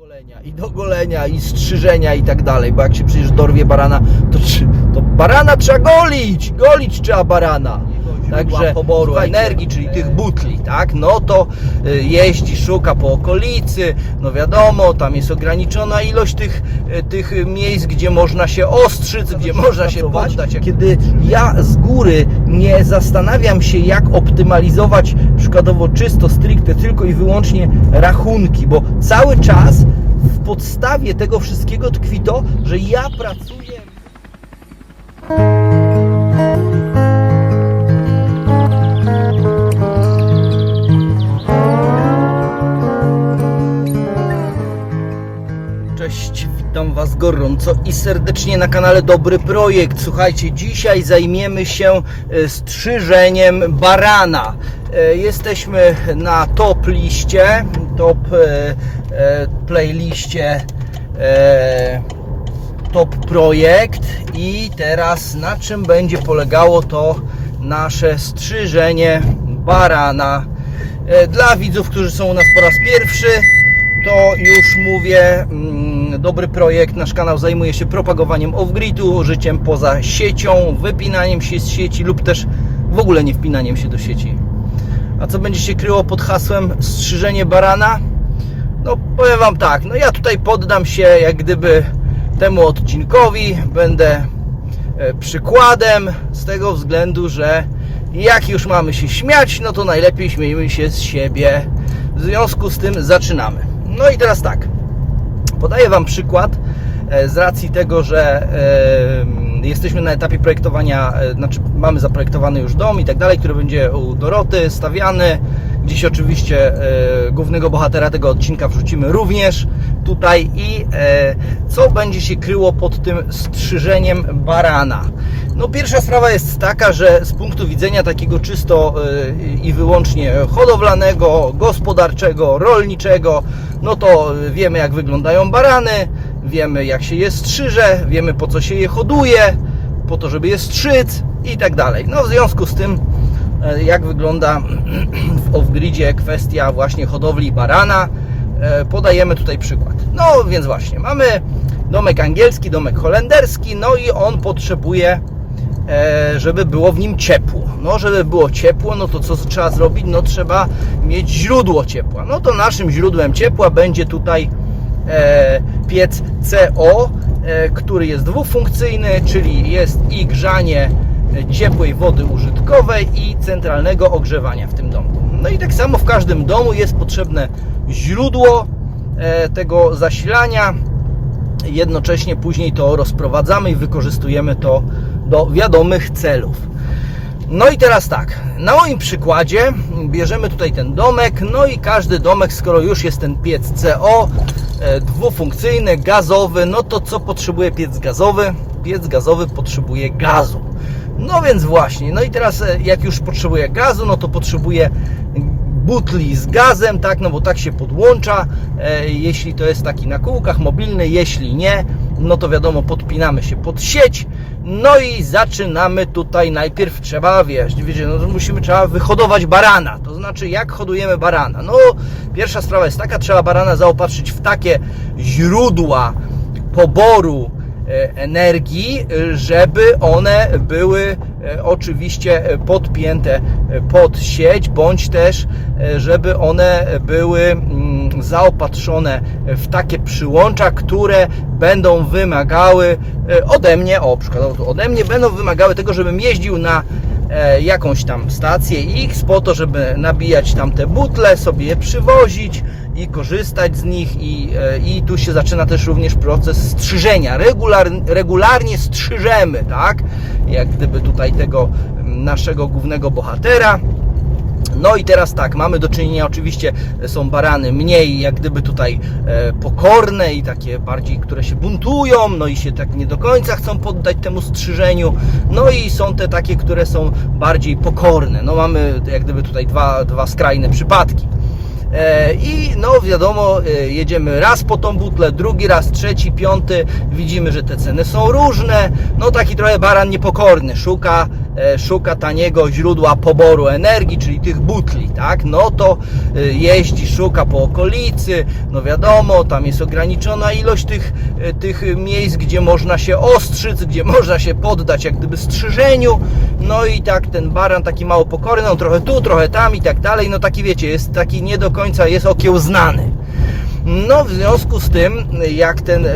golenia, i do golenia, i strzyżenia i tak dalej, bo jak się przecież dorwie barana, to, to barana trzeba golić, golić trzeba barana. Także poboru energii, czyli tych butli, tak? No to y, jeździ, szuka po okolicy, no wiadomo, tam jest ograniczona ilość tych, y, tych miejsc, gdzie można się ostrzyc, gdzie można się poddać. Kiedy ja z góry nie zastanawiam się, jak optymalizować przykładowo czysto, stricte, tylko i wyłącznie rachunki, bo cały czas w podstawie tego wszystkiego tkwi to, że ja pracuję Was gorąco i serdecznie na kanale Dobry Projekt. Słuchajcie, dzisiaj zajmiemy się e, strzyżeniem barana. E, Jesteśmy na top liście, top e, playliście top projekt i teraz na czym będzie polegało to nasze strzyżenie barana. Dla widzów, którzy są u nas po raz pierwszy, to już mówię, mm, dobry projekt, nasz kanał zajmuje się propagowaniem off-gridu, życiem poza siecią, wypinaniem się z sieci lub też w ogóle nie wpinaniem się do sieci. A co będzie się kryło pod hasłem strzyżenie barana? No powiem Wam tak, no ja tutaj poddam się jak gdyby temu odcinkowi, będę e, przykładem z tego względu, że jak już mamy się śmiać, no to najlepiej śmiejmy się z siebie. W związku z tym zaczynamy. No i teraz tak, podaję Wam przykład e, z racji tego, że jesteśmy na etapie projektowania, e, znaczy mamy zaprojektowany już dom i tak dalej, który będzie u Doroty stawiany. Gdzieś oczywiście e, głównego bohatera tego odcinka wrzucimy również tutaj i e, co będzie się kryło pod tym strzyżeniem barana. No pierwsza sprawa jest taka, że z punktu widzenia takiego czysto e, i wyłącznie hodowlanego, gospodarczego, rolniczego, no to wiemy jak wyglądają barany, wiemy jak się je strzyże, wiemy po co się je hoduje, po to, żeby je strzyc i tak dalej. No w związku z tym, e, jak wygląda w off-gridzie kwestia właśnie hodowli barana, podajemy tutaj przykład. No więc właśnie, mamy domek angielski, domek holenderski, no i on potrzebuje e, żeby było w nim ciepło. No, żeby było ciepło, no to co trzeba zrobić? No, trzeba mieć źródło ciepła. No to naszym źródłem ciepła będzie tutaj e, piec CO, e, który jest dwufunkcyjny, czyli jest i grzanie ciepłej wody użytkowej i centralnego ogrzewania w tym domku. No i tak samo w każdym domu jest potrzebne źródło e, tego zasilania, jednocześnie później to rozprowadzamy i wykorzystujemy to do wiadomych celów. No i teraz tak, na moim przykładzie bierzemy tutaj ten domek, no i każdy domek, skoro już jest ten piec CO, e, dwufunkcyjny, gazowy, no to co potrzebuje piec gazowy? Piec gazowy potrzebuje gazu. No więc właśnie, no i teraz e, jak już potrzebuje gazu, no to potrzebuje butli z gazem, tak, no bo tak się podłącza, e, jeśli to jest taki na kółkach mobilny, jeśli nie, no to wiadomo, podpinamy się pod sieć, no i zaczynamy tutaj, najpierw trzeba, wiesz, wiecie, no musimy, trzeba wyhodować barana, to znaczy jak hodujemy barana, no pierwsza sprawa jest taka, trzeba barana zaopatrzyć w takie źródła poboru energii, e, żeby one były e, oczywiście e, podpięte pod sieć, bądź też, żeby one były mm, zaopatrzone w takie przyłącza, które będą wymagały ode mnie, o przykładowo ode mnie, będą wymagały tego, żebym jeździł na jakąś tam stację X po to, żeby nabijać tam te butle, sobie je przywozić i korzystać z nich i, e, i tu się zaczyna też również proces strzyżenia. Regular, regularnie strzyżemy, tak? Jak gdyby tutaj tego mm, naszego głównego bohatera. No i teraz tak, mamy do czynienia oczywiście są barany mniej jak gdyby tutaj e, pokorne i takie bardziej, które się buntują, no i się tak nie do końca chcą poddać temu strzyżeniu. No i są te takie, które są bardziej pokorne. No mamy jak gdyby tutaj dwa, dwa skrajne przypadki. E, I no wiadomo, e, jedziemy raz po tą butlę, drugi raz, trzeci, piąty. Widzimy, że te ceny są różne. No taki trochę baran niepokorny, szuka szuka taniego źródła poboru energii, czyli tych butli, tak? No to e, jeździ, szuka po okolicy, no wiadomo, tam jest ograniczona ilość tych, e, tych miejsc, gdzie można się ostrzyc, gdzie można się poddać jak gdyby strzyżeniu, no i tak ten baran taki mało pokorny, no trochę tu, trochę tam i tak dalej, no taki wiecie, jest taki nie do końca jest okiełznany. No, w związku z tym, jak ten e,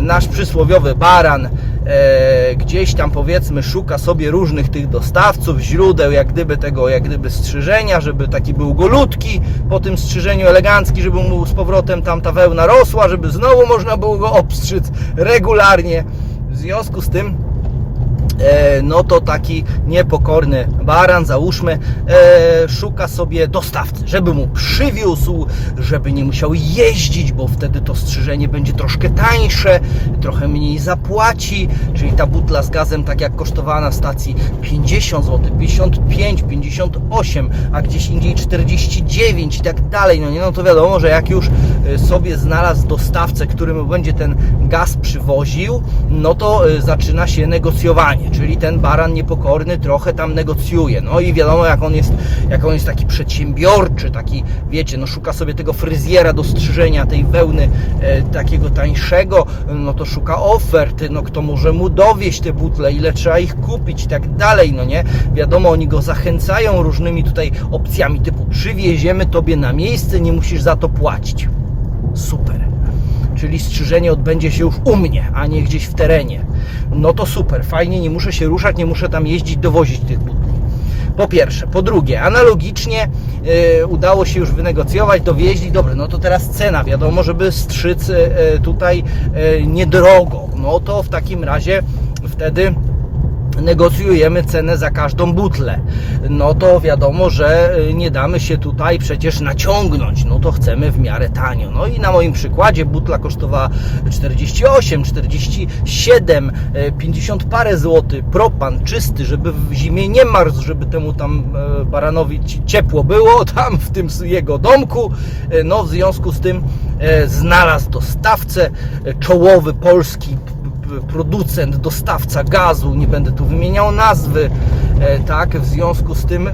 nasz przysłowiowy baran e, gdzieś tam powiedzmy szuka sobie różnych tych dostawców, źródeł, jak gdyby tego, jak gdyby strzyżenia, żeby taki był golutki po tym strzyżeniu elegancki, żeby mu z powrotem tam ta wełna rosła, żeby znowu można było go obstrzyc regularnie. W związku z tym no to taki niepokorny baran, załóżmy, e, szuka sobie dostawcy, żeby mu przywiózł, żeby nie musiał jeździć, bo wtedy to strzyżenie będzie troszkę tańsze, trochę mniej zapłaci, czyli ta butla z gazem, tak jak kosztowała na stacji 50 zł, 55, 58, a gdzieś indziej 49 i tak dalej, no nie, no to wiadomo, że jak już e, sobie znalazł dostawcę, który mu będzie ten gaz przywoził, no to e, zaczyna się negocjowanie, czyli ten baran niepokorny trochę tam negocjuje. No i wiadomo, jak on jest, jak on jest taki przedsiębiorczy, taki, wiecie, no szuka sobie tego fryzjera do strzyżenia tej wełny e, takiego tańszego, no to szuka ofert, no kto może mu dowieść te butle, ile trzeba ich kupić i tak dalej, no nie? Wiadomo, oni go zachęcają różnymi tutaj opcjami typu przywieziemy tobie na miejsce, nie musisz za to płacić. Super czyli strzyżenie odbędzie się już u mnie, a nie gdzieś w terenie. No to super, fajnie, nie muszę się ruszać, nie muszę tam jeździć, dowozić tych butli. Po pierwsze. Po drugie, analogicznie yy, udało się już wynegocjować, dowieźli, dobre, no to teraz cena, wiadomo, żeby strzyc yy, tutaj yy, niedrogo. No to w takim razie wtedy negocjujemy cenę za każdą butlę. No to wiadomo, że y, nie damy się tutaj przecież naciągnąć. No to chcemy w miarę tanio. No i na moim przykładzie butla kosztowała 48, 47, y, 50 parę złotych. Propan czysty, żeby w zimie nie marzł, żeby temu tam y, baranowi ci- ciepło było tam w tym jego domku. Y, No w związku z tym znalazł dostawcę czołowy polski producent, dostawca gazu, nie będę tu wymieniał nazwy, e, tak, w związku z tym e,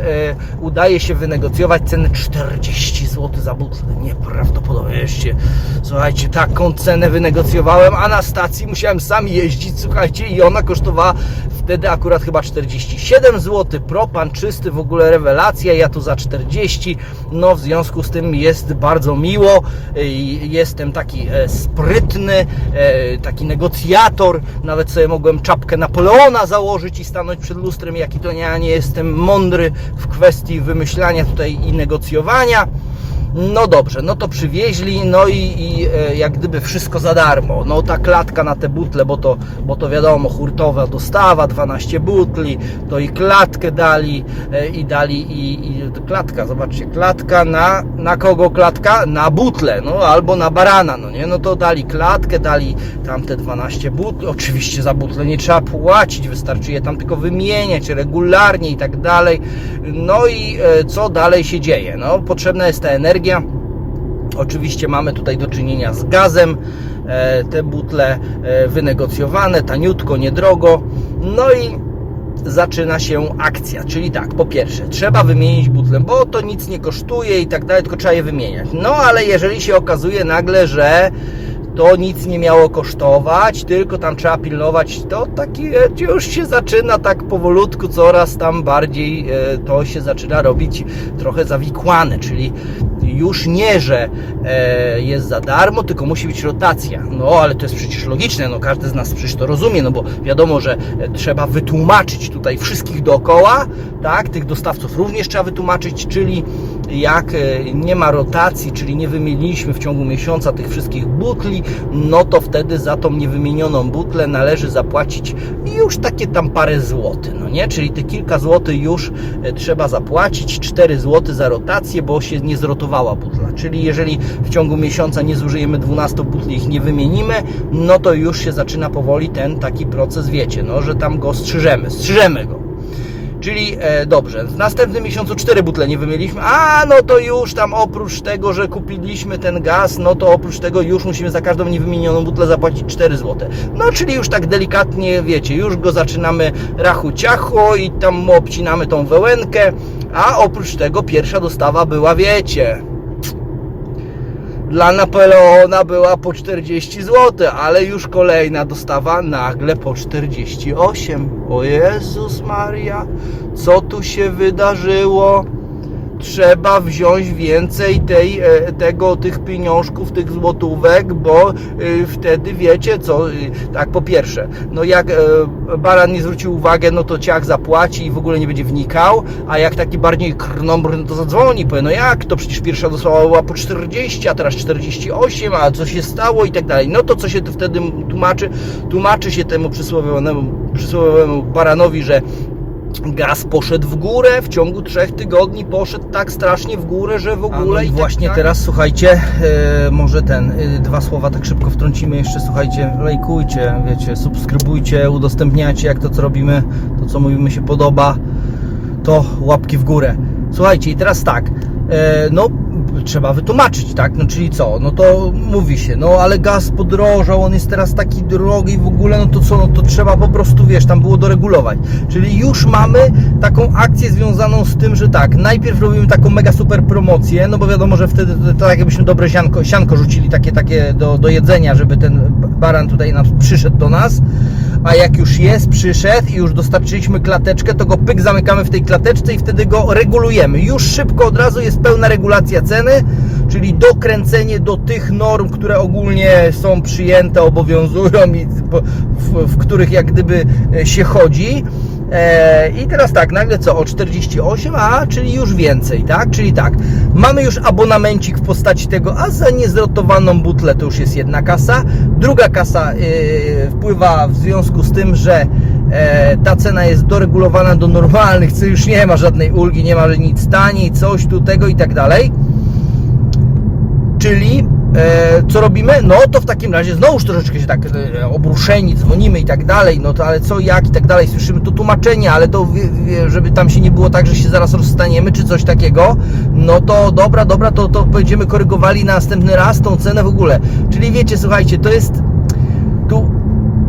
udaje się wynegocjować cenę 40 zł za butlę, nieprawdopodobnie, jeszcze, słuchajcie, taką cenę wynegocjowałem, a na stacji musiałem sam jeździć, słuchajcie, i ona kosztowała wtedy akurat chyba 47 zł, propan czysty, w ogóle rewelacja, ja tu za 40, no w związku z tym jest bardzo miło, e, jestem taki sprytny, taki negocjator, nawet sobie mogłem czapkę Napoleona założyć i stanąć przed lustrem, jaki to ja nie jestem mądry w kwestii wymyślania tutaj i negocjowania. No dobrze, no to przywieźli, no i, i e, jak gdyby wszystko za darmo. No ta klatka na te butle, bo to, bo to wiadomo, hurtowa dostawa, 12 butli, to i klatkę dali e, i dali i, i klatka, zobaczcie, klatka na, na kogo klatka? Na butle, no albo na barana, no nie, no to dali klatkę, dali tam te 12 butli, oczywiście za butle nie trzeba płacić, wystarczy je tam tylko wymieniać regularnie i tak dalej. No i e, co dalej się dzieje? No potrzebna jest ta energia, Oczywiście mamy tutaj do czynienia z gazem. E, Te butle e, wynegocjowane, taniutko, niedrogo. No i zaczyna się akcja. Czyli tak, po pierwsze, trzeba wymienić butlę, bo to nic nie kosztuje i tak dalej, tylko trzeba je wymieniać. No ale jeżeli się okazuje nagle, że to nic nie miało kosztować, tylko tam trzeba pilnować, to takie już się zaczyna tak powolutku, coraz tam bardziej e, to się zaczyna robić trochę zawikłane, czyli już nie, że e, jest za darmo, tylko musi być rotacja. No ale to jest przecież logiczne, no każdy z nas przecież to rozumie, no bo wiadomo, że e, trzeba wytłumaczyć tutaj wszystkich dookoła, tak, tych dostawców również trzeba wytłumaczyć, czyli jak e, nie ma rotacji, czyli nie wymieniliśmy w ciągu miesiąca tych wszystkich butli, no to wtedy za tą niewymienioną butlę należy zapłacić już takie tam parę złotych, no nie? Czyli te kilka złotych już e, trzeba zapłacić, 4 zł za rotację, bo się nie zrotowała butla. Czyli jeżeli w ciągu miesiąca nie zużyjemy 12 butli, ich nie wymienimy, no to już się zaczyna powoli ten taki proces, wiecie, no, że tam go strzyżemy, strzyżemy go. Czyli e, dobrze, w następnym miesiącu cztery butle nie wymieliśmy, a no to już tam oprócz tego, że kupiliśmy ten gaz, no to oprócz tego już musimy za każdą niewymienioną butlę zapłacić 4 zł. No czyli już tak delikatnie, wiecie, już go zaczynamy rachu ciacho i tam obcinamy tą wełenkę, a oprócz tego pierwsza dostawa była, wiecie, dla Napoleona była po 40 zł, ale już kolejna dostawa nagle po 48. O Jezus Maria, co tu się wydarzyło? Trzeba wziąć więcej tej, e, tego, tych pieniążków, tych złotówek, bo y, wtedy wiecie co, y, tak po pierwsze, no jak e, baran nie zwrócił uwagę, no to ciach zapłaci i w ogóle nie będzie wnikał, a jak taki bardziej krnąbry, no to zadzwoni, powie, no jak, to przecież pierwsza dostawa była po 40, a teraz 48, a co się stało i tak dalej. No to co się wtedy tłumaczy? Tłumaczy się temu przysłowiowemu, przysłowiowemu baranowi, że Gaz poszedł w górę, w ciągu trzech tygodni poszedł tak strasznie w górę, że w ogóle. no i tak właśnie dalej. teraz słuchajcie, e, może ten, e, dwa słowa tak szybko wtrącimy jeszcze, słuchajcie, lajkujcie, wiecie, subskrybujcie, udostępniajcie, jak to co robimy, to co mówimy się podoba, to łapki w górę. Słuchajcie, i teraz tak, e, no trzeba wytłumaczyć, tak, no czyli co, no to mówi się, no ale gaz podrożał, on jest teraz taki drogi w ogóle, no to co, no to trzeba po prostu, wiesz, tam było doregulować. Czyli już mamy taką akcję związaną z tym, że tak, najpierw robimy taką mega super promocję, no bo wiadomo, że wtedy to, tak jakbyśmy dobre sianko, sianko rzucili takie, takie do, do jedzenia, żeby ten baran tutaj nam przyszedł do nas, a jak już jest, przyszedł i już dostarczyliśmy klateczkę, to go pyk zamykamy w tej klateczce i wtedy go regulujemy. Już szybko od razu jest pełna regulacja ceny, czyli dokręcenie do tych norm, które ogólnie są przyjęte, obowiązują i w, w których jak gdyby e, się chodzi. E, I teraz tak, nagle co, o 48, a czyli już więcej, tak? Czyli tak, mamy już abonamencik w postaci tego, a za niezrotowaną butlę to już jest jedna kasa. Druga kasa e, wpływa w związku z tym, że ta cena jest doregulowana do normalnych, co już nie ma żadnej ulgi, nie ma nic taniej, coś tu tego i tak dalej. Czyli e, co robimy? No to w takim razie znowuż troszeczkę się tak e, obruszeni, dzwonimy i tak dalej, no to ale co, jak i tak dalej, słyszymy to tłumaczenie, ale to żeby tam się nie było tak, że się zaraz rozstaniemy czy coś takiego, no to dobra, dobra, to, to będziemy korygowali na następny raz tą cenę w ogóle. Czyli wiecie, słuchajcie, to jest tu,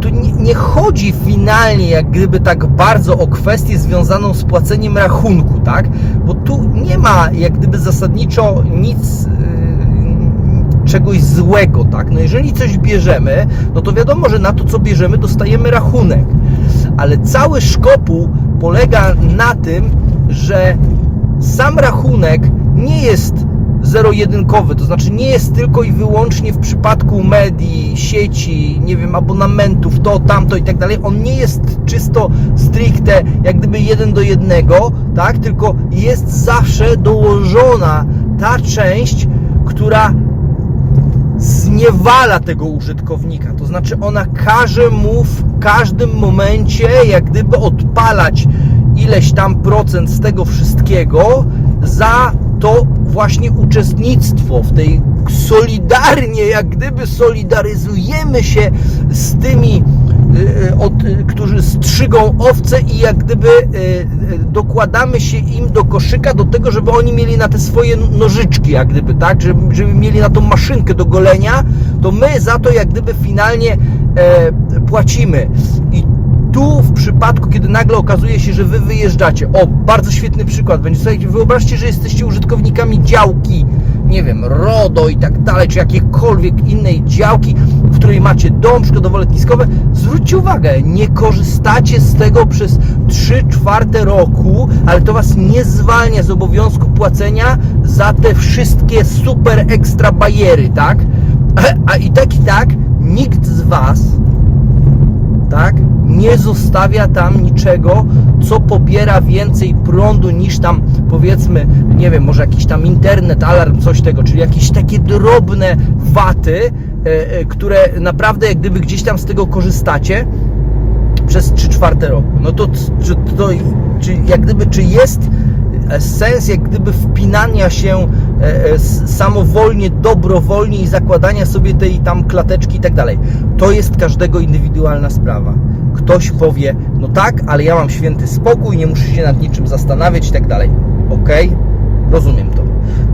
tu nie, chodzi finalnie jak gdyby tak bardzo o kwestię związaną z płaceniem rachunku, tak? Bo tu nie ma jak gdyby zasadniczo nic czegoś złego, tak? No jeżeli coś bierzemy, no to wiadomo, że na to co bierzemy dostajemy rachunek. Ale cały szkopuł polega na tym, że sam rachunek nie jest zero-jedynkowy, to znaczy nie jest tylko i wyłącznie w przypadku medii, sieci, nie wiem, abonamentów, to, tamto i tak dalej, on nie jest czysto stricte jak gdyby jeden do jednego, tak, tylko jest zawsze dołożona ta część, która zniewala tego użytkownika. To znaczy ona każe mu w każdym momencie jak gdyby odpalać ileś tam procent z tego wszystkiego za to właśnie uczestnictwo w tej solidarnie, jak gdyby solidaryzujemy się z tymi, od, y, którzy strzygą owce i jak gdyby y, y, dokładamy się im do koszyka do tego, żeby oni mieli na te swoje nożyczki, jak gdyby, tak, żeby, żeby mieli na tą maszynkę do golenia, to my za to jak gdyby finalnie e, płacimy. I tu w przypadku, kiedy nagle okazuje się, że wy wyjeżdżacie, o, bardzo świetny przykład. Będzie, wyobraźcie, że jesteście użytkownikami działki, nie wiem, RODO i tak dalej, czy jakiejkolwiek innej działki, w której macie dom przykładowo-letniskowy, zwróćcie uwagę, nie korzystacie z tego przez 3 czwarte roku, ale to was nie zwalnia z obowiązku płacenia za te wszystkie super ekstra bariery, tak? A i tak i tak nikt z was tak? Nie zostawia tam niczego, co pobiera więcej prądu niż tam powiedzmy, nie wiem, może jakiś tam internet, alarm, coś tego, czyli jakieś takie drobne waty, e, e, które naprawdę jak gdyby gdzieś tam z tego korzystacie przez 3 czwarte roku. No to, czy, to czy jak gdyby, czy jest sens jak gdyby wpinania się e, e, samowolnie, dobrowolnie i zakładania sobie tej tam klateczki i tak dalej. To jest każdego indywidualna sprawa. Ktoś powie, no tak, ale ja mam święty spokój, nie muszę się nad niczym zastanawiać i tak dalej. Okej, rozumiem to.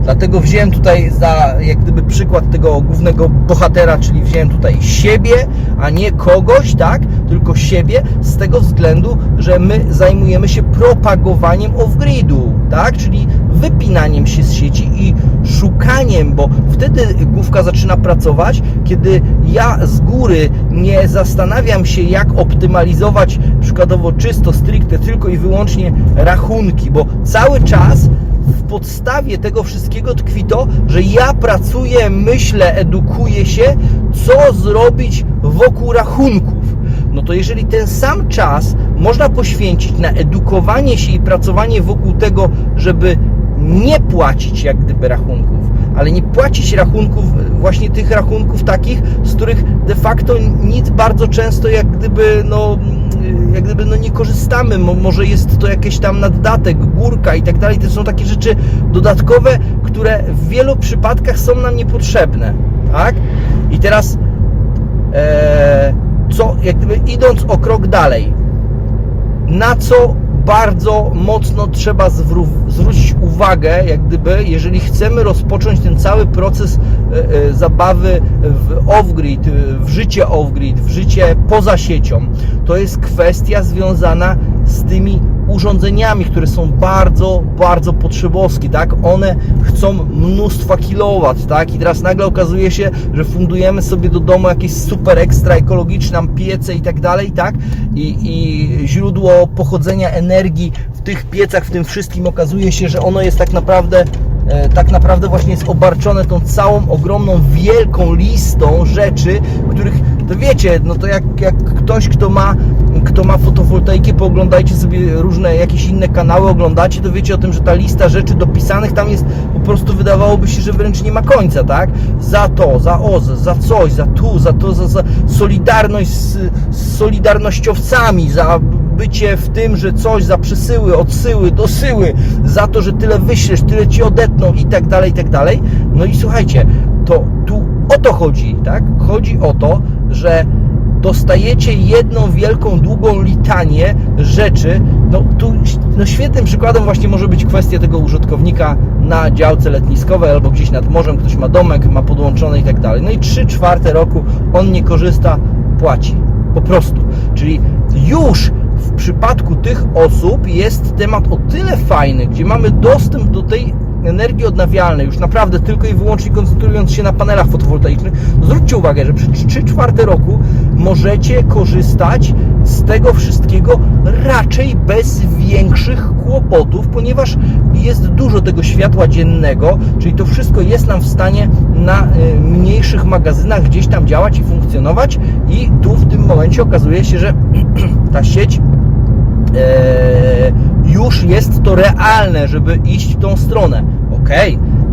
Dlatego wziąłem tutaj za jak gdyby przykład tego głównego bohatera, czyli wziąłem tutaj siebie, a nie kogoś, tak? Tylko siebie z tego względu, że my zajmujemy się propagowaniem off-gridu, tak? Czyli wypinaniem się z sieci i szukaniem, bo wtedy główka zaczyna pracować, kiedy ja z góry nie zastanawiam się, jak optymalizować przykładowo czysto, stricte, tylko i wyłącznie rachunki, bo cały czas w podstawie tego wszystkiego tkwi to, że ja pracuję, myślę, edukuję się, co zrobić wokół rachunków. No to jeżeli ten sam czas można poświęcić na edukowanie się i pracowanie wokół tego, żeby nie płacić jak gdyby rachunków, ale nie płacić rachunków, właśnie tych rachunków takich, z których de facto nic bardzo często jak gdyby no jak gdyby no nie korzystamy, Mo, może jest to jakiś tam naddatek, górka i tak dalej, to są takie rzeczy dodatkowe, które w wielu przypadkach są nam niepotrzebne, tak? I teraz e, co, jak gdyby idąc o krok dalej, na co bardzo mocno trzeba zwró- zwrócić uwagę, jak gdyby, jeżeli chcemy rozpocząć ten cały proces zabawy w off-grid, e, w życie off-grid, w życie poza siecią, to jest kwestia związana z tymi urządzeniami, które są bardzo, bardzo potrzebowskie, tak? One chcą mnóstwa kilowat, tak? I teraz nagle okazuje się, że fundujemy sobie do domu jakieś super ekstra ekologiczne piece i tak dalej, tak? I, I źródło pochodzenia energii w tych piecach, w tym wszystkim okazuje się, że ono jest tak naprawdę e, tak naprawdę właśnie jest obarczone tą całą ogromną, wielką listą rzeczy, których, to wiecie, no to jak, jak ktoś, kto ma, kto ma fotowoltaikę, pooglądajcie sobie różne jakieś inne kanały, oglądacie, to wiecie o tym, że ta lista rzeczy dopisanych tam jest, po prostu wydawałoby się, że wręcz nie ma końca, tak? Za to, za OZE, za coś, za tu, za to, za, za solidarność z, z solidarnościowcami, za bycie w tym, że coś za przesyły, odsyły, dosyły, za to, że tyle wyślesz, tyle ci odetną i tak dalej, i tak dalej. No i słuchajcie, to tu o to chodzi, tak? Chodzi o to, że dostajecie jedną wielką, długą litanię rzeczy. No tu no świetnym przykładem właśnie może być kwestia tego użytkownika na działce letniskowej albo gdzieś nad morzem, ktoś ma domek, ma podłączone i tak dalej. No i 3 czwarte roku on nie korzysta, płaci. Po prostu. Czyli już przypadku tych osób jest temat o tyle fajny, gdzie mamy dostęp do tej energii odnawialnej, już naprawdę tylko i wyłącznie koncentrując się na panelach fotowoltaicznych, zwróćcie uwagę, że przez 3 czwarte roku możecie korzystać z tego wszystkiego raczej bez większych kłopotów, ponieważ jest dużo tego światła dziennego, czyli to wszystko jest nam w stanie na y, mniejszych magazynach gdzieś tam działać i funkcjonować i tu w tym momencie okazuje się, że ta sieć już jest to realne, żeby iść w tą stronę. Ok,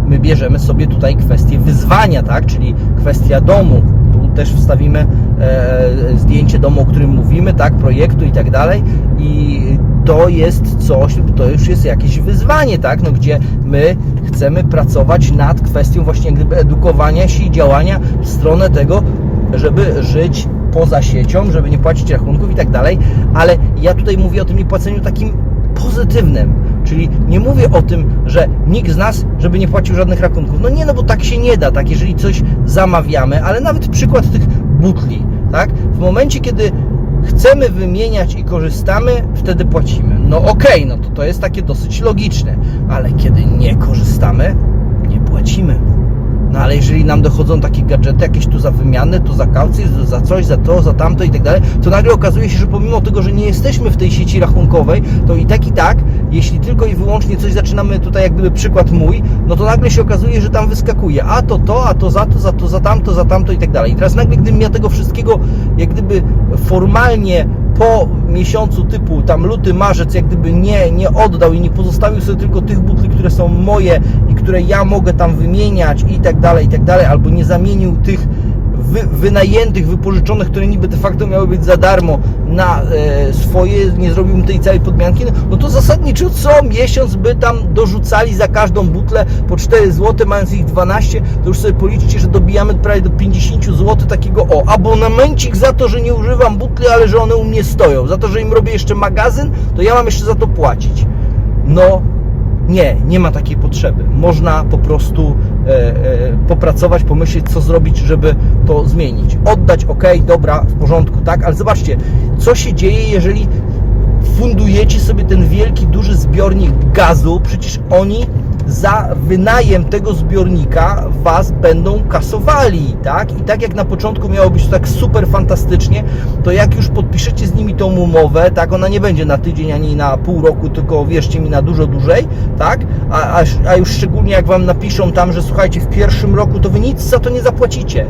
my bierzemy sobie tutaj kwestię wyzwania, tak? Czyli kwestia domu. Tu też wstawimy e, zdjęcie domu, o którym mówimy, tak? Projektu i tak dalej. I to jest coś, to już jest jakieś wyzwanie, tak? No, gdzie my chcemy pracować nad kwestią właśnie edukowania się i działania w stronę tego, żeby żyć poza siecią, żeby nie płacić rachunków i tak dalej, ale ja tutaj mówię o tym niepłaceniu takim pozytywnym, czyli nie mówię o tym, że nikt z nas, żeby nie płacił żadnych rachunków. No nie, no bo tak się nie da, tak, jeżeli coś zamawiamy, ale nawet przykład tych butli, tak, w momencie, kiedy chcemy wymieniać i korzystamy, wtedy płacimy. No okej, no to to jest takie dosyć logiczne, ale kiedy nie korzystamy, nie płacimy. No ale jeżeli nam dochodzą takie gadżety, jakieś tu za wymiany, tu za kaucję, za coś, za to, za tamto i tak dalej, to nagle okazuje się, że pomimo tego, że nie jesteśmy w tej sieci rachunkowej, to i tak i tak, jeśli tylko i wyłącznie coś zaczynamy, tutaj jak gdyby przykład mój, no to nagle się okazuje, że tam wyskakuje, a to to, a to za to, za to, za tamto, za tamto i tak dalej. I teraz nagle, gdybym ja tego wszystkiego jak gdyby formalnie po miesiącu typu tam luty, marzec, jak gdyby nie, nie oddał i nie pozostawił sobie tylko tych butli, które są moje i które ja mogę tam wymieniać i tak dalej, i tak dalej, albo nie zamienił tych wy, wynajętych, wypożyczonych, które niby de facto miały być za darmo na e, swoje, nie zrobiłbym tej całej podmianki, no, no to zasadniczo co miesiąc by tam dorzucali za każdą butlę po 4 zł, mając ich 12, to już sobie policzcie, że dobijamy prawie do 50 zł takiego o, abonamencik za to, że nie używam butli, ale że one u mnie stoją, za to, że im robię jeszcze magazyn, to ja mam jeszcze za to płacić. No, nie, nie ma takiej potrzeby. Można po prostu e, e, popracować, pomyśleć, co zrobić, żeby to zmienić. Oddać, ok, dobra, w porządku, tak, ale zobaczcie, co się dzieje, jeżeli fundujecie sobie ten wielki, duży zbiornik gazu, przecież oni za wynajem tego zbiornika Was będą kasowali, tak? I tak jak na początku miało być to tak super fantastycznie, to jak już podpiszecie z nimi tą umowę, tak? Ona nie będzie na tydzień ani na pół roku, tylko wierzcie mi na dużo dłużej, tak? A, a, a już szczególnie jak Wam napiszą tam, że słuchajcie, w pierwszym roku to Wy nic za to nie zapłacicie,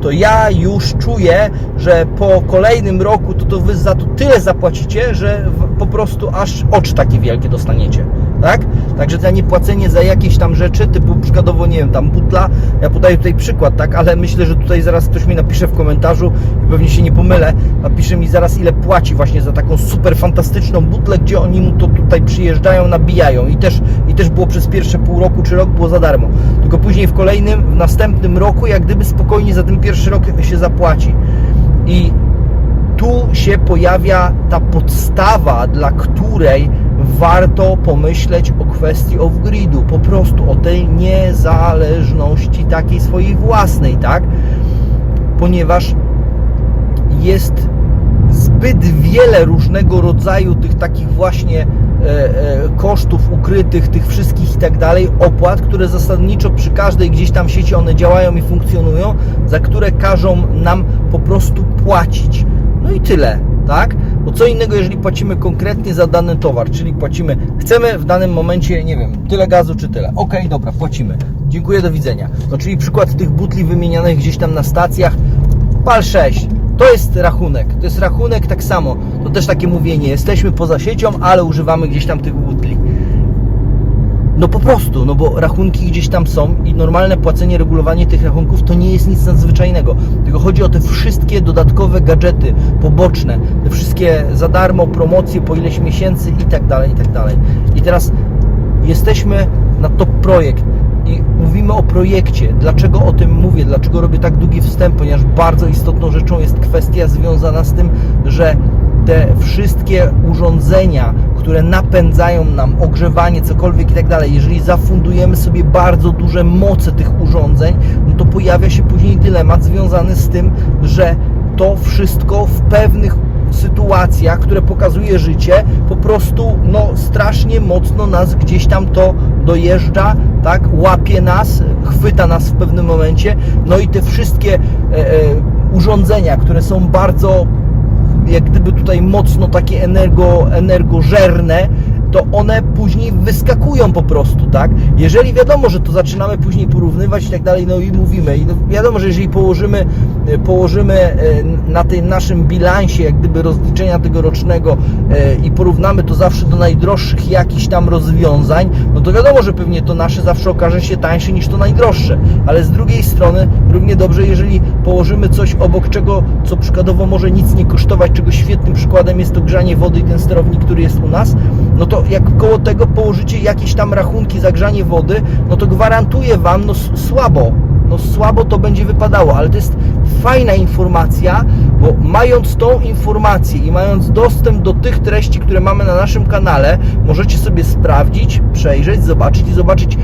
to ja już czuję, że po kolejnym roku to, to Wy za to tyle zapłacicie, że po prostu aż oczy takie wielkie dostaniecie tak? Także za niepłacenie za jakieś tam rzeczy, typu przykładowo, nie wiem, tam butla, ja podaję tutaj przykład, tak? Ale myślę, że tutaj zaraz ktoś mi napisze w komentarzu pewnie się nie pomylę, napisze mi zaraz ile płaci właśnie za taką super fantastyczną butlę, gdzie oni mu to tutaj przyjeżdżają, nabijają i też, i też było przez pierwsze pół roku czy rok było za darmo. Tylko później w kolejnym, w następnym roku, jak gdyby spokojnie za ten pierwszy rok się zapłaci. I tu się pojawia ta podstawa, dla której warto pomyśleć o kwestii off-gridu, po prostu o tej niezależności takiej swojej własnej, tak? Ponieważ jest zbyt wiele różnego rodzaju tych takich właśnie e, e, kosztów ukrytych, tych wszystkich i tak dalej, opłat, które zasadniczo przy każdej gdzieś tam sieci one działają i funkcjonują, za które każą nam po prostu płacić. No i tyle, tak? Bo co innego, jeżeli płacimy konkretnie za dany towar, czyli płacimy, chcemy w danym momencie, nie wiem, tyle gazu czy tyle. Ok, dobra, płacimy. Dziękuję, do widzenia. No czyli przykład tych butli wymienianych gdzieś tam na stacjach, PAL 6. To jest rachunek. To jest rachunek tak samo. To też takie mówienie. Jesteśmy poza siecią, ale używamy gdzieś tam tych butli. No po prostu, no bo rachunki gdzieś tam są i normalne płacenie, regulowanie tych rachunków to nie jest nic nadzwyczajnego. Tylko chodzi o te wszystkie dodatkowe gadżety poboczne, te wszystkie za darmo, promocje po ileś miesięcy i tak dalej, i tak dalej. I teraz jesteśmy na top projekt i mówimy o projekcie. Dlaczego o tym mówię? Dlaczego robię tak długi wstęp? Ponieważ bardzo istotną rzeczą jest kwestia związana z tym, że te wszystkie urządzenia, które napędzają nam ogrzewanie, cokolwiek i tak dalej, jeżeli zafundujemy sobie bardzo duże moce tych urządzeń, no to pojawia się później dylemat związany z tym, że to wszystko w pewnych sytuacjach, które pokazuje życie, po prostu no, strasznie mocno nas gdzieś tam to dojeżdża, tak, łapie nas, chwyta nas w pewnym momencie, no i te wszystkie e, e, urządzenia, które są bardzo jak gdyby tutaj mocno takie energo, energożerne, to one później wyskakują po prostu, tak? Jeżeli wiadomo, że to zaczynamy później porównywać i tak dalej, no i mówimy, i no wiadomo, że jeżeli położymy, e, położymy e, na tym naszym bilansie, jak gdyby rozliczenia tegorocznego e, i porównamy to zawsze do najdroższych jakichś tam rozwiązań, no to wiadomo, że pewnie to nasze zawsze okaże się tańsze niż to najdroższe, ale z drugiej strony równie dobrze, jeżeli położymy coś obok czego, co przykładowo może nic nie kosztować, czego świetnym przykładem jest to grzanie wody i ten sterownik, który jest u nas, no to jak koło tego położycie jakieś tam rachunki za grzanie wody, no to gwarantuję Wam, no słabo, no słabo to będzie wypadało, ale to jest fajna informacja, bo mając tą informację i mając dostęp do tych treści, które mamy na naszym kanale, możecie sobie sprawdzić, przejrzeć, zobaczyć i zobaczyć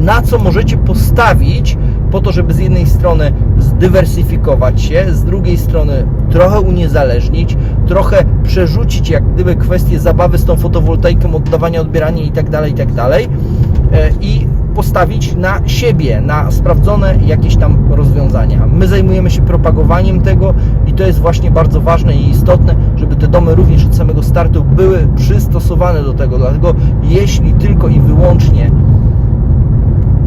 na co możecie postawić po to, żeby z jednej strony zdywersyfikować się, z drugiej strony trochę uniezależnić, trochę przerzucić jak gdyby kwestię zabawy z tą fotowoltaiką, oddawania, odbierania i tak dalej, i tak e, i postawić na siebie, na sprawdzone jakieś tam rozwiązania. My zajmujemy się propagowaniem tego i to jest właśnie bardzo ważne i istotne, żeby te domy również od samego startu były przystosowane do tego. Dlatego jeśli tylko i wyłącznie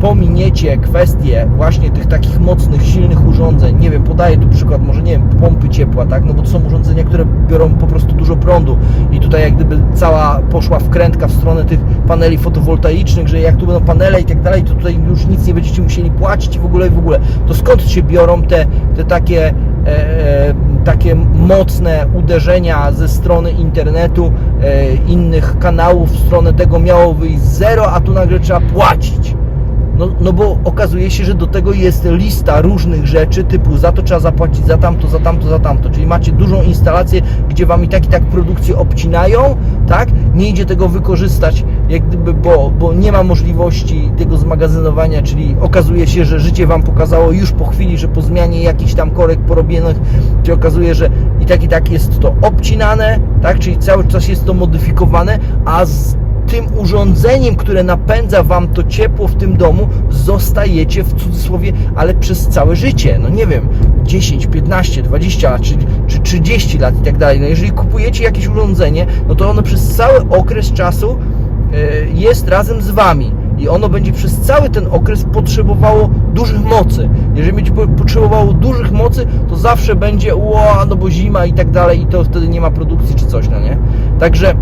pominiecie kwestie właśnie tych takich mocnych, silnych urządzeń, nie wiem, podaję tu przykład, może nie wiem, pompy ciepła, tak? No bo to są urządzenia, które biorą po prostu dużo prądu i tutaj jak gdyby cała poszła wkrętka w stronę tych paneli fotowoltaicznych, że jak tu będą panele i tak dalej, to tutaj już nic nie będziecie musieli płacić w ogóle i w ogóle. To skąd się biorą te, te takie e, takie mocne uderzenia ze strony internetu, e, innych kanałów w stronę tego miało wyjść zero, a tu nagle trzeba płacić. No, no bo okazuje się, że do tego jest lista różnych rzeczy, typu za to trzeba zapłacić, za tamto, za tamto, za tamto. Czyli macie dużą instalację, gdzie wam i tak i tak produkcję obcinają, tak? Nie idzie tego wykorzystać, jak gdyby, bo, bo nie ma możliwości tego zmagazynowania, czyli okazuje się, że życie wam pokazało już po chwili, że po zmianie jakichś tam korek porobionych, się okazuje, że i tak i tak jest to obcinane, tak? Czyli cały czas jest to modyfikowane, a z tym urządzeniem, które napędza wam to ciepło w tym domu, zostajecie w cudzysłowie, ale przez całe życie. No nie wiem, 10, 15, 20 lat, czy, czy 30 lat i tak dalej. No jeżeli kupujecie jakieś urządzenie, no to ono przez cały okres czasu e, jest razem z wami. I ono będzie przez cały ten okres potrzebowało dużych mocy. Jeżeli będzie po- potrzebowało dużych mocy, to zawsze będzie, ło, no bo zima i tak dalej, i to wtedy nie ma produkcji czy coś, no nie? Także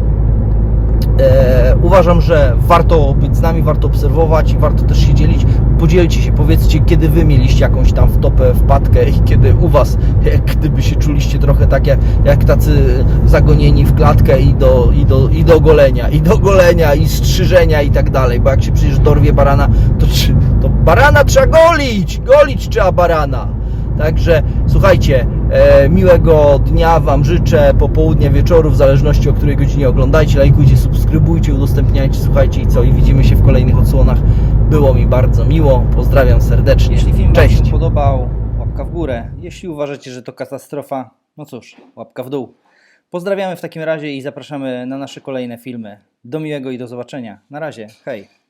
E, uważam, że warto być z nami, warto obserwować i warto też się dzielić. Podzielcie się, powiedzcie, kiedy wy mieliście jakąś tam wtopę, wpadkę i kiedy u was, jak gdyby się czuliście trochę tak jak, jak tacy zagonieni w klatkę i do, i, do, i do golenia, i do golenia, i strzyżenia i tak dalej, bo jak się przecież dorwie barana, to, to barana trzeba golić, golić trzeba barana. Także słuchajcie, e, miłego dnia Wam życzę, popołudnia, wieczoru, w zależności o której godzinie oglądajcie, lajkujcie, subskrybujcie, udostępniajcie, słuchajcie i co, i widzimy się w kolejnych odsłonach. Było mi bardzo miło, pozdrawiam serdecznie. Jeśli film Wam Cześć. się podobał, łapka w górę. Jeśli uważacie, że to katastrofa, no cóż, łapka w dół. Pozdrawiamy w takim razie i zapraszamy na nasze kolejne filmy. Do miłego i do zobaczenia. Na razie, hej.